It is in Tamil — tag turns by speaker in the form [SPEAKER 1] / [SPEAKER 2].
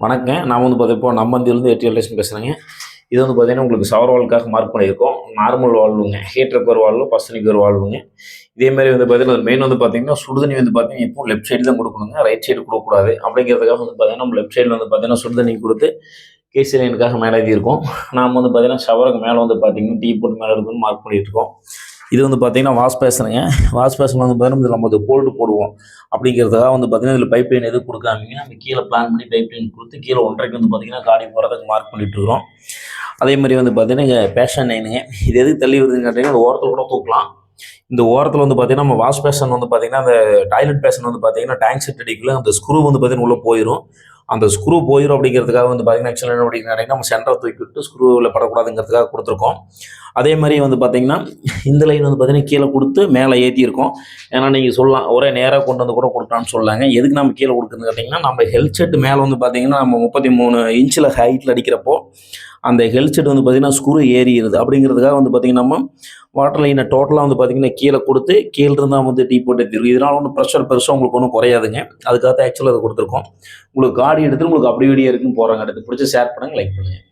[SPEAKER 1] வணக்கம் நான் வந்து பார்த்தா இப்போ நம்ம இருந்து எட்டு பேசுகிறேங்க இது வந்து பார்த்தீங்கன்னா உங்களுக்கு சவர் வால்வுக்காக மார்க் பண்ணியிருக்கோம். நார்மல் வால்வுங்க ஹீட்டருக்கு ஒரு வால்வு பசனிக்கு ஒரு வால்வுங்க இதேமாதிரி வந்து பார்த்தீங்கன்னா மெயின் வந்து பார்த்தீங்கன்னா சுடுதண்ணி வந்து பார்த்தீங்கன்னா இப்போ லெஃப்ட் சைடு தான் கொடுக்கணுங்க. ரைட் சைடு கொடுக்கக்கூடாது. அப்படிங்கிறதுக்காக வந்து பார்த்தீங்கன்னா நம்ம லெஃப்ட் சைடில் வந்து பார்த்தீங்கன்னா சுடுதண்ணி கொடுத்து கேசி லைனுக்காக மேலே எழுதியிருக்கோம் நாம் வந்து பார்த்தீங்கன்னா ஷவருக்கு மேலே வந்து பார்த்தீங்கன்னா டீ போட்டு மேலே எடுக்கணும்னு மார்க் பண்ணிட்டு இருக்கோம் இது வந்து பார்த்தீங்கன்னா வாஷ் பேசனுங்க வாஷ் பேசன் வந்து பார்த்தீங்கன்னா நம்ம அது போல்டு போடுவோம். அப்படிங்கிறதுக்காக வந்து பார்த்தீங்கன்னா இதில் பைப் லைன் எதுவும் கொடுக்காமீங்க. நம்ம கீழே பிளான் பண்ணி பைப் லைன் கொடுத்து கீழே ஒன்றரைக்கு வந்து பார்த்தீங்கன்னா காடி போகிறதுக்கு மார்க் பண்ணிட்டுருக்கிறோம் அதே மாதிரி வந்து பார்த்தீங்கன்னா இங்கே பேஷன் லைனுங்க இது எதுக்கு தள்ளி வருதுன்னு கேட்டிங்கன்னா இந்த ஓரத்தில் கூட தூக்கலாம். இந்த ஓரத்தில் வந்து பார்த்தீங்கன்னா நம்ம வாஷ் பேஷன் வந்து பார்த்தீங்கன்னா அந்த டாய்லெட் பேஷன் வந்து பார்த்தீங்கன்னா டேங்க் செட் அடிக்கல அந்த ஸ்க்ரூ வந்து பார்த்தீங்கன்னா உள்ளே போயிடும் அந்த ஸ்க்ரூ போயிடும் அப்படிங்கிறதுக்காக வந்து பார்த்தீங்கன்னா ஆக்சுவலாக என்ன நம்ம சென்டரை தூக்கி விட்டு ஸ்க்ரூவில் படக்கூடாதுங்கிறதுக்காக கொடுத்துருக்கோம். அதே மாதிரி வந்து பார்த்தீங்கன்னா இந்த லைன் வந்து பார்த்தீங்கன்னா கீழே கொடுத்து மேலே ஏற்றியிருக்கோம் ஏன்னா நீங்கள் சொல்லலாம் ஒரே நேராக கொண்டு வந்து கூட கொடுக்கலாம்னு சொல்லாங்க. எதுக்கு நம்ம கீழே கொடுக்குறது கேட்டிங்கன்னா நம்ம ஹெல்செட் மேலே வந்து பார்த்தீங்கன்னா நம்ம முப்பத்தி மூணு இன்ச்சில் ஹைட்டில் அடிக்கிறப்போ அந்த ஹெல்த் செட் வந்து பார்த்தீங்கன்னா ஸ்க்ரூ ஏறிடுது அப்படிங்கிறதுக்காக வந்து பார்த்தீங்கன்னா நம்ம வாட்டர் லைனை டோட்டலாக வந்து பார்த்தீங்கன்னா கீழே கொடுத்து கீழே இருந்தால் வந்து டீ போட்டு எடுத்துருக்கு இதனால் ஒன்றும் ப்ரெஷர் பெருசாக உங்களுக்கு ஒன்றும் குறையாதுங்க. அதுக்காக தான் ஆக்சுவலாக அதை கொடுத்துருக்கோம். உங்களுக்கு காடி எடுத்து உங்களுக்கு அப்படி இப்படியே இருக்குன்னு போகிறாங்க எடுத்து பிடிச்சி ஷேர் பண்ணுங்கள் லைக் பண்ணுங்கள்